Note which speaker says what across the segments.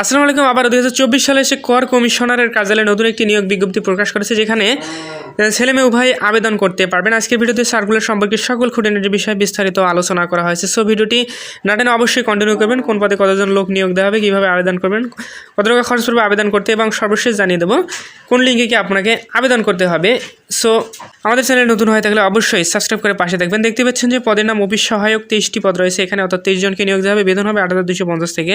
Speaker 1: আসসালামু আলাইকুম। আবার হাজার চব্বিশ সালে এসে কর কমিশনারের কার্যালয়ে নতুন একটি নিয়োগ বিজ্ঞপ্তি প্রকাশ করেছে, যেখানে ছেলে মেয়ে উভয় আবেদন করতে পারবেন। আজকের ভিডিওতে সার্কুলার সম্পর্কে সকল খুঁটিনাটির বিষয়ে বিস্তারিত আলোচনা করা হয়েছে। সো ভিডিওটি না টেনে অবশ্যই কন্টিনিউ করবেন। কোন পদে কতজন লোক নিয়োগ দেওয়া হবে, কীভাবে আবেদন করবেন, কত টাকা খরচ পড়বে আবেদন করতে, এবং সর্বশেষ জানিয়ে দেবো কোন লিঙ্কে কি আপনাকে আবেদন করতে হবে। সো আমাদের চ্যানেল নতুন হয়ে থাকলে অবশ্যই সাবস্ক্রাইব করে পাশে দেখবেন দেখতে পাচ্ছেন যে পদের নাম অফিস সহায়ক তেইশটি পদ রয়েছে। এখানে অর্থাৎ তেইশ জনকে নিয়োগ দেওয়া হবে। বেতন হবে আট হাজার দুশো পঞ্চাশ থেকে।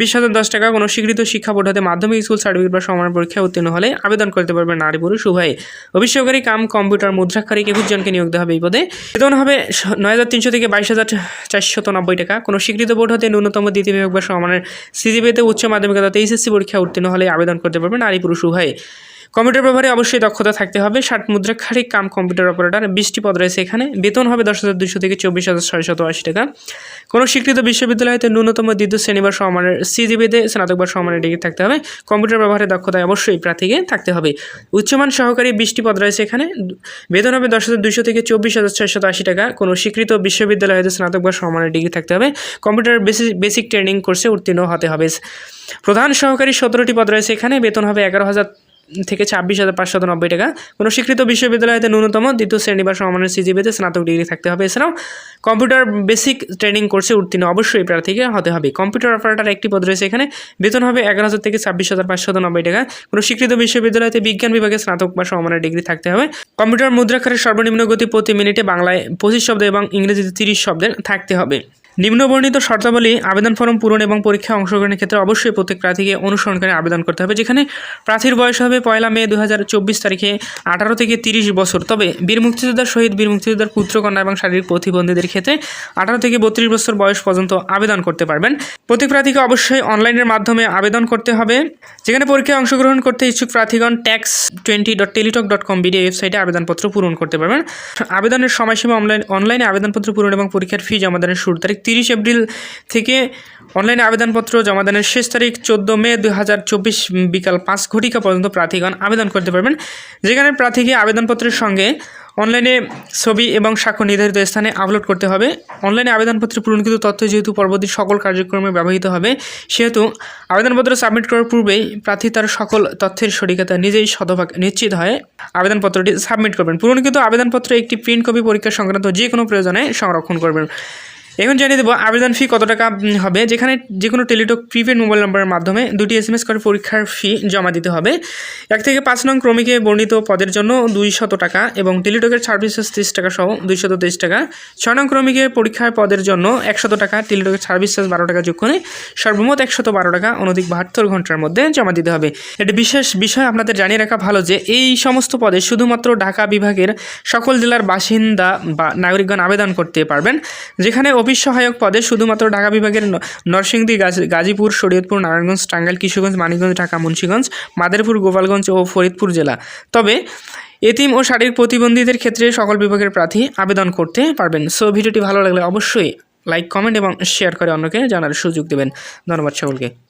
Speaker 1: বিশ হাজার দশ টাকা কোনো স্বীকৃত শিক্ষা বোর্ড হতে মাধ্যমিক স্কুল, সার্টিফিকেট বা সমান পরীক্ষা উত্তীর্ণ হলে আবেদন করতে পারবেন নারী, পুরুষ, উভয়ে। অভিষেককারী কাম, কম্পিউটার মুদ্রাক্ষারিক একুশ জনকে নিয়োগ দেওয়া হবে এই পদে। বেতন হবে নয় হাজার তিনশো থেকে বাইশ হাজার চারশত নব্বই টাকা। কোনো স্বীকৃত বোর্ড হতে ন্যূনতম দ্বিতীয় বিভাগ বা সমানের সিজিপিতে উচ্চ মাধ্যমিক অর্থাৎ এইচএসসি পরীক্ষা উত্তীর্ণ হলে আবেদন করতে পারবেন নারী, পুরুষ, উভয়ে। কম্পিউটার ব্যবহারে অবশ্যই দক্ষতা থাকতে হবে। ষাট মুদ্রাক্ষারিক কাম কম্পিউটার অপারেটর। বিশটি পদ রয়েছে এখানে। বেতন হবে দশ হাজার দুশো থেকে চব্বিশ হাজার ছয়শত আশি টাকা। কোনো স্বীকৃত বিশ্ববিদ্যালয় হতে ন্যূনতম দ্বিতীয় শ্রেণি বা সমানের সিজিবিতে স্নাতক বা সমানের ডিগ্রি থাকতে হবে। কম্পিউটার ব্যবহারের দক্ষতায় অবশ্যই প্রার্থীকে থাকতে হবে। উচ্চমান সহকারী বিশটি পদ রয়েছে এখানে। বেতন হবে দশ হাজার দুশো থেকে চব্বিশ হাজার ছয়শত আশি টাকা। কোনো স্বীকৃত বিশ্ববিদ্যালয় হতে স্নাতক বা সমানের ডিগ্রি থাকতে হবে। কম্পিউটার বেসিক বেসিক ট্রেনিং কোর্সে উত্তীর্ণ হতে হবে। প্রধান সহকারী সতেরোটি পদ রয়েছে এখানে। বেতন হবে এগারো হাজার থেকে ছাব্বিশ হাজার পাঁচশত নব্বই টাকা। কোনো স্বীকৃত বিশ্ববিদ্যালয়তে ন্যূনতম দ্বিতীয় শ্রেণি বা সমানের সিজিবিতে স্নাতক ডিগ্রি থাকতে হবে। এছাড়াও কম্পিউটার বেসিক ট্রেনিং কোর্সে উত্তীর্ণ অবশ্যই প্রার্থীকে হতে হবে। কম্পিউটার অপারেটর একটি পদ রয়েছে এখানে। বেতন হবে এগারো হাজার থেকে ছাব্বিশ হাজার পাঁচশত নব্বই টাকা। কোনো স্বীকৃত বিশ্ববিদ্যালয়তে বিজ্ঞান বিভাগে স্নাতক বা সমানের ডিগ্রি থাকতে হবে। কম্পিউটার মুদ্রাক্ষরের সর্বনিম্ন গতি প্রতি মিনিটে বাংলায় পঁচিশ শব্দ এবং ইংরেজিতে তিরিশ শব্দের থাকতে হবে। নিম্নবর্ণিত শর্তাবলী আবেদন ফর্ম পূরণ এবং পরীক্ষায় অংশগ্রহণের ক্ষেত্রে অবশ্যই প্রত্যেক প্রার্থীকে অনুসরণ করে আবেদন করতে হবে, যেখানে প্রার্থীর বয়স হবে পয়লা মে দু হাজার চব্বিশ তারিখে আঠারো থেকে তিরিশ বছর। তবে বীর মুক্তিযোদ্ধার শহীদ বীর মুক্তিযোদ্ধার পুত্রকন্যা এবং শারীরিক প্রতিবন্ধীদের ক্ষেত্রে আঠারো থেকে বত্রিশ বছর বয়স পর্যন্ত আবেদন করতে পারবেন। প্রত্যেক প্রার্থীকে অবশ্যই অনলাইনের মাধ্যমে আবেদন করতে হবে, যেখানে পরীক্ষায় অংশগ্রহণ করতে ইচ্ছুক প্রার্থীগণ tax twenty dot Teletalk dot com BDO ওয়েবসাইটে আবেদনপত্র পূরণ করতে পারবেন। আবেদনের সময়সীমা অনলাইন অনলাইনে আবেদনপত্র পূরণ এবং পরীক্ষার ফি জমাদানের শুরু তারিখ তিরিশ এপ্রিল থেকে অনলাইনে আবেদনপত্র জমা জমাদানের শেষ তারিখ চোদ্দ মে দুই হাজার চব্বিশ বিকাল পাঁচ ঘটিকা পর্যন্ত প্রার্থীগণ আবেদন করতে পারবেন। যেখানে প্রার্থীকে আবেদনপত্রের সঙ্গে অনলাইনে ছবি এবং স্বাক্ষর নির্ধারিত স্থানে আপলোড করতে হবে। অনলাইনে আবেদনপত্রে পূরণকৃত তথ্য যেহেতু পরবর্তী সকল কার্যক্রমে ব্যবহৃত হবে, সেহেতু আবেদনপত্র সাবমিট করার পূর্বেই প্রার্থী তার সকল তথ্যের সঠিকতা নিজেই শতভাগ নিশ্চিত হয়ে আবেদনপত্রটি সাবমিট করবেন। পূরণকৃত আবেদনপত্র একটি প্রিন্ট কপি পরীক্ষা সংক্রান্ত যে কোনো প্রয়োজনে সংরক্ষণ করবেন। এখন জানিয়ে দেবো আবেদন ফি কত টাকা হবে। যেখানে যে কোনো টেলিটক প্রিপেড মোবাইল নম্বরের মাধ্যমে দুটি এস এম এস করে পরীক্ষার ফি জমা দিতে হবে। এক থেকে পাঁচ নং ক্রমিকে বর্ণিত পদের জন্য দুই শত টাকা এবং টেলিটকের সার্ভিস চার্জ তিরিশ টাকা সহ দুইশত তেইশ টাকা। ছয় নং ক্রমিকে পরীক্ষার পদের জন্য একশত টাকা টেলিটকের সার্ভিস চার্জ বারো টাকা যোগ করে সর্বমোট একশত বারো টাকা, অনধিক বাহাত্তর ঘণ্টার মধ্যে জমা দিতে হবে। এটি বিশেষ বিষয়, আপনাদের জানিয়ে রাখা ভালো যে এই সমস্ত পদে শুধুমাত্র ঢাকা বিভাগের সকল জেলার বাসিন্দা বা নাগরিকগণ আবেদন করতে পারবেন, যেখানে অফিস সহায়ক পদে শুধুমাত্র ঢাকা বিভাগের নরসিংদী, গাজী- গাজীপুর, শরীয়তপুর, নারায়ণগঞ্জ, টাঙ্গাইল, কিশোরগঞ্জ, মানিকগঞ্জ, ঢাকা, মুন্সীগঞ্জ, মাদারীপুর, গোপালগঞ্জ ও ফরিদপুর জেলা। তবে এতিম ও শারীরিক প্রতিবন্ধীদের ক্ষেত্রে সকল বিভাগের প্রার্থী আবেদন করতে পারবেন। সো ভিডিওটি ভালো লাগলে অবশ্যই লাইক, কমেন্ট এবং শেয়ার করে অন্যকে জানার সুযোগ দেবেন। ধন্যবাদ সকলকে।